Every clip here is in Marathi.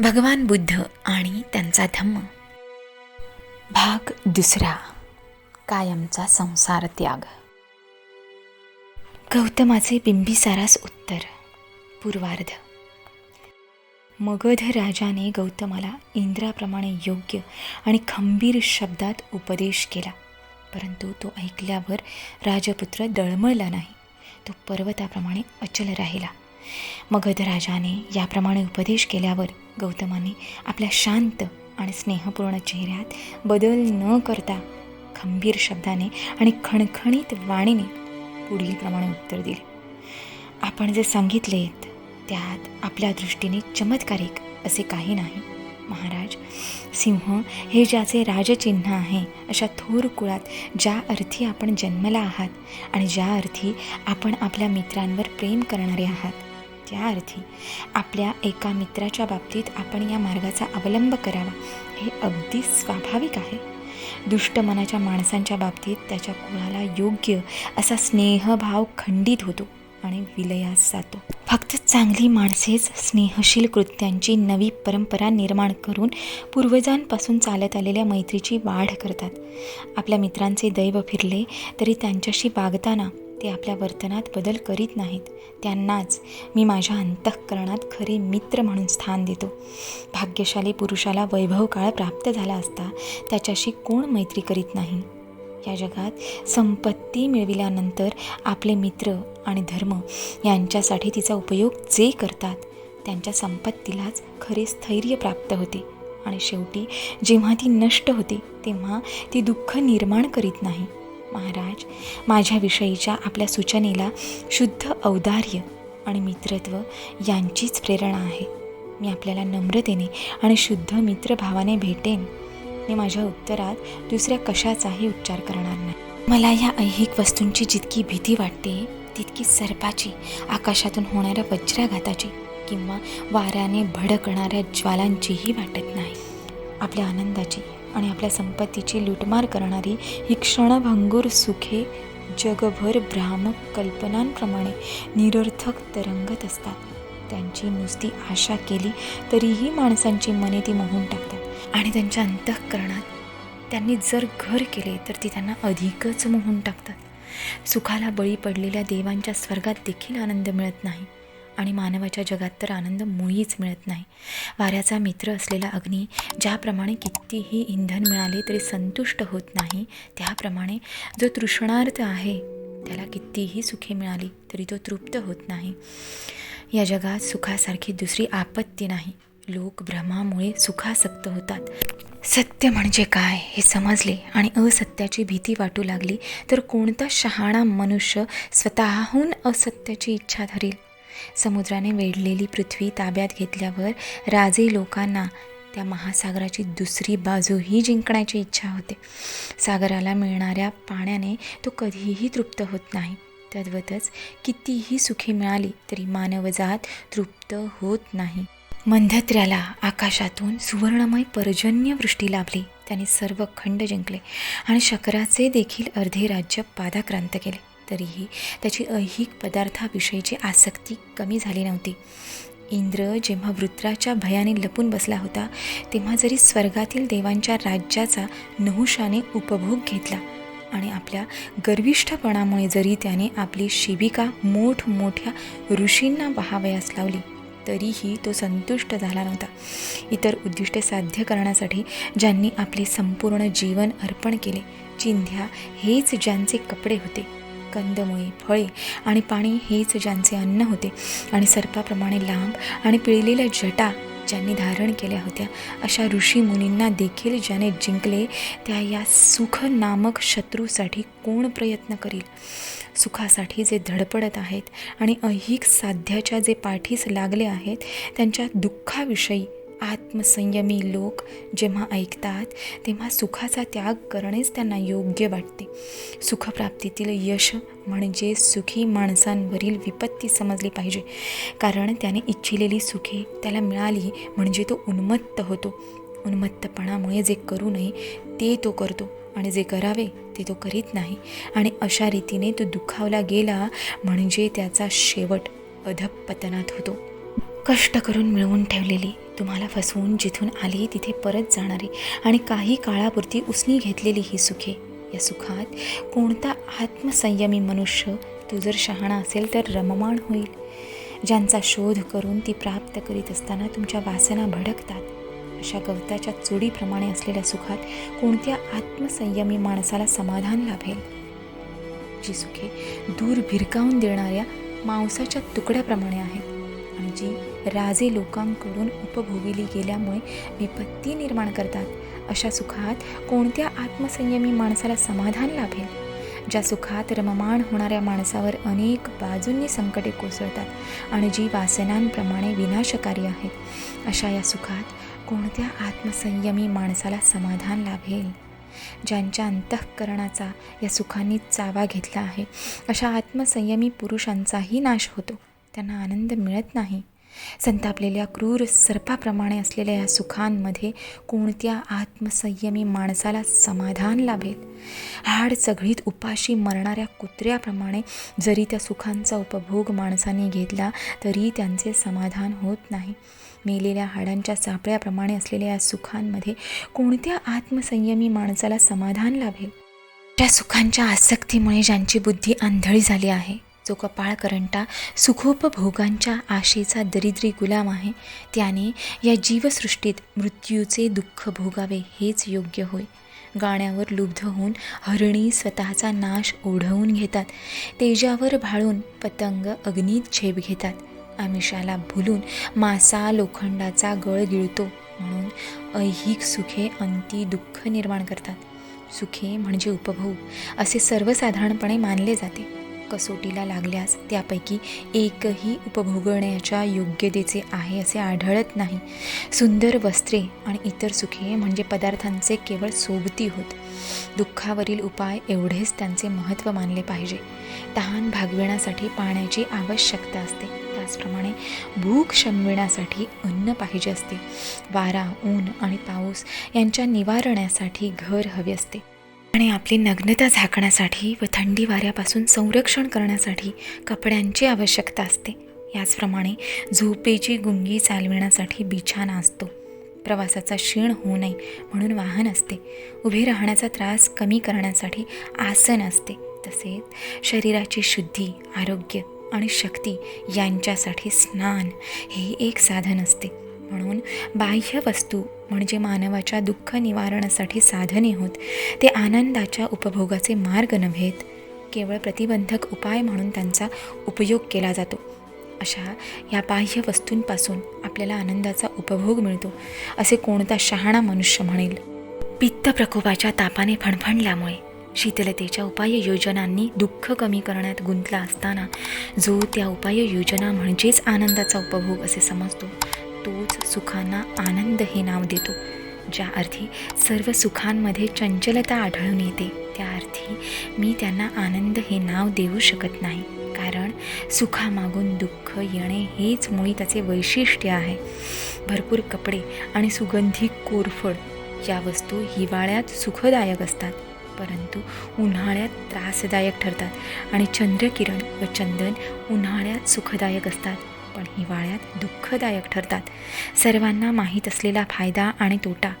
भगवान बुद्ध आणि त्यांचा धम्म. भाग दुसरा कायमचा संसार त्याग. गौतमाचे बिंबिसारास उत्तर पूर्वार्ध. मगध राजाने गौतमाला इंद्राप्रमाणे योग्य आणि खंबीर शब्दात उपदेश केला परंतु तो ऐकल्यावर राजपुत्र दळमळला नाही. तो पर्वताप्रमाणे अचल राहिला. मगध राजाने याप्रमाणे उपदेश केल्यावर गौतमाने आपल्या शांत आणि स्नेहपूर्ण चेहऱ्यात बदल न करता खंबीर शब्दाने आणि खणखणीत वाणीने पुढील प्रमाणे उत्तर दिले. आपण जे सांगितलेत त्यात आपल्या दृष्टीने चमत्कारिक असे काही नाही. महाराज सिंह हे ज्याचे राजचिन्ह आहे अशा थोर कुळात ज्या अर्थी आपण जन्मला आहात आणि ज्या अर्थी आपण आपल्या मित्रांवर प्रेम करणारे आहात त्या अर्थी आपल्या एका मित्राच्या बाबतीत आपण या मार्गाचा अवलंब करावा. हे अगदी स्वाभाविक आहे. दुष्ट मनाच्या माणसांच्या बाबतीत त्याच्या कुळाला योग्य असा स्नेहभाव खंडित होतो आणि विलयास जातो. फक्त चांगली माणसेच स्नेहशील कृत्यांची नवी परंपरा निर्माण करून पूर्वजांपासून चालत आलेल्या मैत्रीची वाढ करतात. आपल्या मित्रांचे दैव फिरले तरी त्यांच्याशी वागताना ते आपल्या वर्तनात बदल करीत नाहीत. त्यांनाच मी माझ्या अंतःकरणात खरे मित्र म्हणून स्थान देतो. भाग्यशाली पुरुषाला वैभव काळ प्राप्त झाला असता त्याच्याशी कोण मैत्री करीत नाही? या जगात संपत्ती मिळविल्यानंतर आपले मित्र आणि धर्म यांच्यासाठी तिचा उपयोग जे करतात त्यांच्या संपत्तीलाच खरे स्थैर्य प्राप्त होते. आणि शेवटी जेव्हा ती नष्ट होते तेव्हा ती दुःख निर्माण करीत नाही. महाराज माझ्याविषयीच्या आपल्या सूचनेला शुद्ध औदार्य आणि मित्रत्व यांचीच प्रेरणा आहे. मी आपल्याला नम्रतेने आणि शुद्ध मित्रभावाने भेटेन. मी माझ्या उत्तरात दुसऱ्या कशाचाही उच्चार करणार नाही. मला या ऐहिक वस्तूंची जितकी भीती वाटते तितकी सर्पाची आकाशातून होणाऱ्या वज्राघाताची किंवा वाऱ्याने भडकणाऱ्या ज्वालांचीही वाटत नाही. आपल्या आनंदाची आणि आपल्या संपत्तीची लुटमार करणारी ही क्षणभंगूर सुखे जगभर भ्रामक कल्पनांप्रमाणे निरर्थक तरंगत असतात. त्यांची नुसती आशा केली तरीही माणसांची मने ती मोहून टाकतात. आणि त्यांच्या अंतःकरणात त्यांनी जर घर केले तर ती त्यांना अधिकच मोहून टाकतात. सुखाला बळी पडलेल्या देवांच्या स्वर्गात देखील आनंद मिळत नाही. आणि मानवाच्या जगात तर आनंद मुळीच मिळत नाही. वाऱ्याचा मित्र असलेला अग्नी ज्याप्रमाणे कितीही इंधन मिळाले तरी संतुष्ट होत नाही त्याप्रमाणे जो तृष्णार्थ आहे त्याला कितीही सुखे मिळाली तरी तो तृप्त होत नाही. या जगात सुखासारखी दुसरी आपत्ती नाही. लोक भ्रमामुळे सुखासक्त होतात. सत्य म्हणजे काय हे समजले आणि असत्याची भीती वाटू लागली तर कोणता शहाणा मनुष्य स्वतःहून असत्याची इच्छा धरेल? समुद्राने वेढलेली पृथ्वी ताब्यात घेतल्यावर राजे लोकांना त्या महासागराची दुसरी बाजूही जिंकण्याची इच्छा होते. सागराला मिळणाऱ्या पाण्याने तो कधीही तृप्त होत नाही. तद्वतच कितीही सुखी मिळाली तरी मानवजात तृप्त होत नाही. मंधत्र्याला आकाशातून सुवर्णमय पर्जन्यवृष्टी लाभली. त्याने सर्व खंड जिंकले आणि शकराचे देखील अर्धे राज्य पादाक्रांत केले. तरीही त्याची ऐहिक पदार्थाविषयीची आसक्ती कमी झाली नव्हती. इंद्र जेव्हा वृत्राच्या भयाने लपून बसला होता तेव्हा जरी स्वर्गातील देवांच्या राज्याचा नहुशाने उपभोग घेतला आणि आपल्या गर्विष्ठपणामुळे जरी त्याने आपली शिबिका मोठमोठ्या ऋषींना वहावयास लावली तरीही तो संतुष्ट झाला नव्हता. इतर उद्दिष्टे साध्य करण्यासाठी ज्यांनी आपले संपूर्ण जीवन अर्पण केले चिंध्या हेच ज्यांचे कपडे होते. कंदमुळे फळे आणि पाणी हेच ज्यांचे अन्न होते आणि सर्पाप्रमाणे लांब आणि पिळलेल्या जटा ज्यांनी धारण केल्या होत्या अशा ऋषी मुनींना देखील ज्याने जिंकले त्या या सुख नामक शत्रूसाठी कोण प्रयत्न करील? सुखासाठी जे धडपडत आहेत आणि ऐहिक साध्याच्या जे पाठीस लागले आहेत त्यांच्या दुःखाविषयी आत्मसंयमी लोक जेव्हा ऐकतात तेव्हा सुखाचा त्याग करणेच त्यांना योग्य वाटते. सुखप्राप्तीतील यश म्हणजे सुखी माणसांवरील विपत्ती समजली पाहिजे. कारण त्याने इच्छिलेली सुखे त्याला मिळाली म्हणजे तो उन्मत्त होतो. उन्मत्तपणामुळे जे करू नये ते तो करतो आणि जे करावे ते तो करीत नाही. आणि अशा रीतीने तो दुखावला गेला म्हणजे त्याचा शेवट अधपतनात होतो. कष्ट करून मिळवून ठेवलेली. तुम्हाला फसवून जिथून आली तिथे परत जाणारी आणि काही काळापुरती उसनी घेतलेली ही सुखे. या सुखात कोणता आत्मसंयमी मनुष्य तू जर शहाणा असेल तर रममाण होईल. ज्यांचा शोध करून ती प्राप्त करीत असताना तुमच्या वासना भडकतात. अशा गवताच्या चुडीप्रमाणे असलेल्या सुखात कोणत्या आत्मसंयमी माणसाला समाधान लाभेल? जी सुखे दूर भिरकावून देणाऱ्या मांसाच्या तुकड्याप्रमाणे आहेत. आणि जी राजे लोकांकडून उपभोगिली गेल्यामुळे विपत्ती निर्माण करतात. अशा सुखात कोणत्या आत्मसंयमी माणसाला समाधान लाभेल? ज्या सुखात रममाण होणाऱ्या माणसावर अनेक बाजूंनी संकटे कोसळतात आणि जी वासनांप्रमाणे विनाशकारी आहेत अशा या सुखात कोणत्या आत्मसंयमी माणसाला समाधान लाभेल? ज्यांच्या अंतःकरणाचा या सुखांनी चावा घेतला आहे अशा आत्मसंयमी पुरुषांचाही नाश होतो. त्यांना आनंद मिळत नाही. संतापलेल्या क्रूर सर्पाप्रमाणे असलेल्या या सुखांमध्ये कोणत्या आत्मसंयमी माणसाला समाधान लाभेल? हाड चघळीत उपाशी मरणाऱ्या कुत्र्याप्रमाणे जरी त्या सुखांचा उपभोग माणसाने घेतला तरी त्यांचे समाधान होत नाही. मेलेल्या हाडांच्या सापळ्याप्रमाणे असलेल्या या सुखांमध्ये कोणत्या आत्मसंयमी माणसाला समाधान लाभेल? त्या सुखांच्या आसक्तीमुळे ज्यांची बुद्धी आंधळी झाली आहे जो कपाळकरंटा सुखोपभोगांच्या आशेचा दरिद्री गुलाम आहे. त्याने या जीवसृष्टीत मृत्यूचे दुःख भोगावे हेच योग्य होय. गाण्यावर लुब्ध होऊन हरणी स्वतःचा नाश ओढवून घेतात. तेजावर भाळून पतंग अग्नीत झेप घेतात. आमिषाला भुलून मासा लोखंडाचा गळ गिळतो म्हणून ऐहिक सुखे अंती दुःख निर्माण करतात. सुखे म्हणजे उपभोग असे सर्वसाधारणपणे मानले जाते. कसोटीला लागल्यास त्यापैकी एकही उपभोगण्याच्या योग्यतेचे आहे असे आढळत नाही. सुंदर वस्त्रे आणि इतर सुखे म्हणजे पदार्थांचे केवळ सोबती होत. दुःखावरील उपाय एवढेच त्यांचे महत्त्व मानले पाहिजे. तहान भागविण्यासाठी पाण्याची आवश्यकता असते. त्याचप्रमाणे भूक शमविण्यासाठी अन्न पाहिजे असते. वारा ऊन आणि पाऊस यांच्या निवारण्यासाठी घर हवे असते. आणि आपली नग्नता झाकण्यासाठी व थंडी वाऱ्यापासून संरक्षण करण्यासाठी कपड्यांची आवश्यकता असते. याचप्रमाणे झोपेची गुंगी चालविण्यासाठी बिछाना असतो. प्रवासाचा क्षीण होऊ नये म्हणून वाहन असते. उभे राहण्याचा त्रास कमी करण्यासाठी आसन असते. तसेच शरीराची शुद्धी आरोग्य आणि शक्ती यांच्यासाठी स्नान हे एक साधन असते. म्हणून बाह्य वस्तू म्हणजे मानवाच्या दुःख निवारणासाठी साधने होत ते आनंदाच्या उपभोगाचे मार्ग नव्हेत. केवळ प्रतिबंधक उपाय म्हणून त्यांचा उपयोग केला जातो. अशा या बाह्य वस्तूंपासून आपल्याला आनंदाचा उपभोग मिळतो असे कोणता शहाणा मनुष्य म्हणेल? पित्त प्रकोपाच्या तापाने फणफणल्यामुळे शीतलतेच्या उपाययोजनांनी दुःख कमी करण्यात गुंतला असताना जो त्या उपाययोजना म्हणजेच आनंदाचा उपभोग असे समजतो तोच सुखांना आनंद हे नाव देतो. ज्या अर्थी सर्व सुखांमध्ये चंचलता आढळून येते त्या अर्थी मी त्यांना आनंद हे नाव देऊ शकत नाही. कारण सुखामागून दुःख येणे हेच मुळी त्याचे वैशिष्ट्य आहे. भरपूर कपडे आणि सुगंधी कोरफड या वस्तू हिवाळ्यात सुखदायक असतात. परंतु उन्हाळ्यात त्रासदायक ठरतात आणि चंद्रकिरण व चंदन उन्हाळ्यात सुखदायक असतात. पण हिवाळ्यात दुःखदायक ठरतात. सर्वांना माहीत असलेला फायदा आणि तोटा.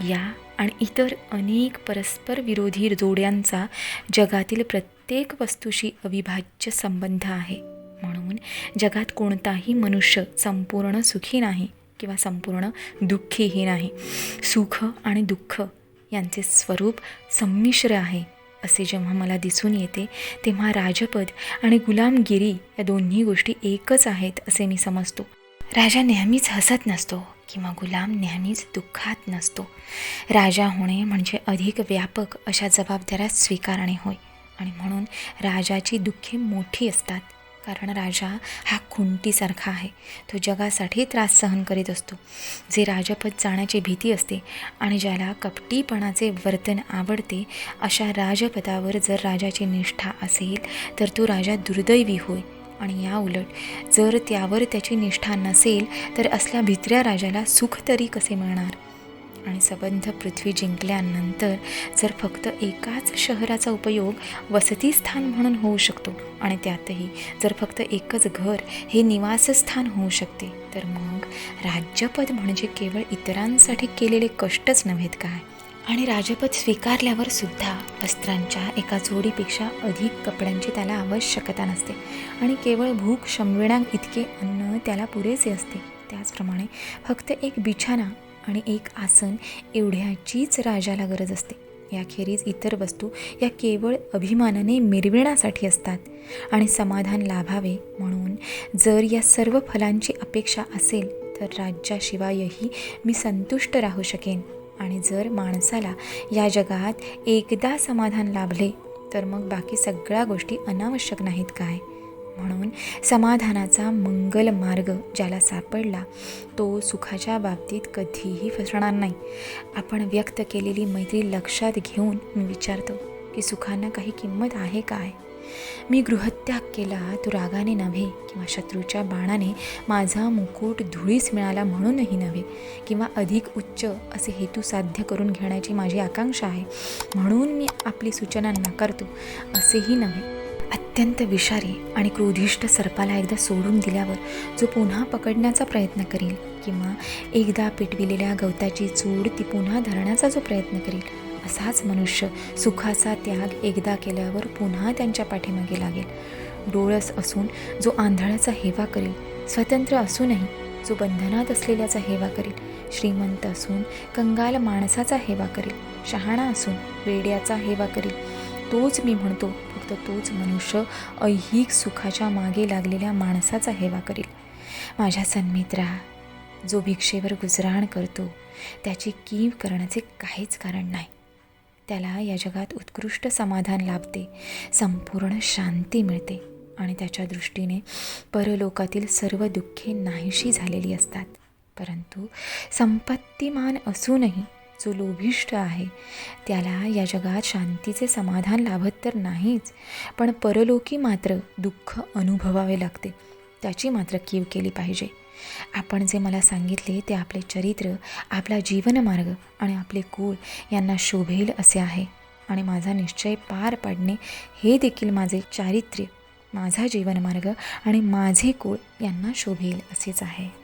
या आणि इतर अनेक परस्पर विरोधी जोड्यांचा जगातील प्रत्येक वस्तूशी अविभाज्य संबंध आहे. म्हणून जगात कोणताही मनुष्य संपूर्ण सुखी नाही किंवा संपूर्ण दुःखीही नाही. सुख आणि दुःख यांचे स्वरूप संमिश्र आहे. असे जेव्हा मला दिसून येते तेव्हा राजपद आणि गुलामगिरी या दोन्ही गोष्टी एकच आहेत असे मी समजतो. राजा नेहमीच हसत नसतो किंवा गुलाम नेहमीच दुःखात नसतो. राजा होणे म्हणजे अधिक व्यापक अशा जबाबदाऱ्या स्वीकारणे होय. आणि म्हणून राजाची दुःखे मोठी असतात. कारण राजा हा खुंटीसारखा आहे. तो जगासाठी त्रास सहन करीत असतो. जे राजपद जाण्याची भीती असते आणि ज्याला कपटीपणाचे वर्तन आवडते अशा राजपदावर जर राजाची निष्ठा असेल तर तो राजा दुर्दैवी होय. आणि या उलट जर त्यावर त्याची निष्ठा नसेल तर असल्या भित्र्या राजाला सुख तरी कसे मिळणार? आणि सबंध पृथ्वी जिंकल्यानंतर जर फक्त एकाच शहराचा उपयोग वसतिस्थान म्हणून होऊ शकतो आणि त्यातही जर फक्त एकच घर हे निवासस्थान होऊ शकते तर मग राज्यपद म्हणजे केवळ इतरांसाठी केलेले कष्टच नव्हेत काय? आणि राजपद स्वीकारल्यावर सुद्धा वस्त्रांच्या एका जोडीपेक्षा अधिक कपड्यांची त्याला आवश्यकता नसते आणि केवळ भूक शमविण्या इतके अन्न त्याला पुरेसे असते. त्याचप्रमाणे फक्त एक बिछाना आणि एक आसन एवढ्याचीच राजाला गरज असते. याखेरीज इतर वस्तू या केवळ अभिमानाने मिरविण्यासाठी असतात आणि समाधान लाभावे म्हणून जर या सर्व फलांची अपेक्षा असेल तर राज्याशिवायही मी संतुष्ट राहू शकेन. आणि जर माणसाला या जगात एकदा समाधान लाभले तर मग बाकी सगळ्या गोष्टी अनावश्यक नाहीत काय? म्हणून समाधानाचा मंगल मार्ग ज्याला सापडला तो सुखाच्या बाबतीत कधीही फसणार नाही. आपण व्यक्त केलेली मैत्री लक्षात घेऊन मी विचारतो की सुखांना काही किंमत आहे काय? मी गृहत्याग केला तो रागाने नव्हे किंवा शत्रूच्या बाणाने माझा मुकुट धुळीस मिळाला म्हणूनही नव्हे किंवा अधिक उच्च असे हेतू साध्य करून घेण्याची माझी आकांक्षा आहे म्हणून मी आपली सूचना नाकारतो असेही नव्हे. अत्यंत विषारी आणि क्रोधिष्ट सर्पाला एकदा सोडून दिल्यावर जो पुन्हा पकडण्याचा प्रयत्न करेल किंवा एकदा पेटविलेल्या गवताची चूड ती पुन्हा धरण्याचा जो प्रयत्न करेल असाच मनुष्य सुखाचा त्याग एकदा केल्यावर पुन्हा त्यांच्या पाठीमागे लागेल. डोळस असून जो आंधळाचा हेवा करेल स्वतंत्र असूनही जो बंधनात असलेल्याचा हेवा करेल श्रीमंत असून कंगाल माणसाचा हेवा करेल शहाणा असून वेड्याचा हेवा करेल तोच मी म्हणतो फक्त तोच मनुष्य ऐहिक सुखाच्या मागे लागलेल्या माणसाचा हेवा करेल. माझ्या सन्मित्रा जो भिक्षेवर गुजराण करतो त्याची कीव करण्याचे काहीच कारण नाही. त्याला या जगात उत्कृष्ट समाधान लाभते संपूर्ण शांती मिळते आणि त्याच्या दृष्टीने परलोकातील सर्व दुःखे नाहीशी झालेली असतात. परंतु संपत्तीमान असूनही जो लोभिष्ट आहे त्याला या जगात शांतीचे समाधान लाभत तर नाहीच पण परलोकी मात्र दुःख अनुभवावे लागते. त्याची मात्र कीव केली पाहिजे. आपण जे मला सांगितले ते आपले चरित्र आपला जीवनमार्ग आणि आपले कुळ यांना शोभेल असे आहे. आणि माझा निश्चय पार पाडणे हे देखील माझे चारित्र्य माझा जीवनमार्ग आणि माझे कुळ यांना शोभेल असेच आहे.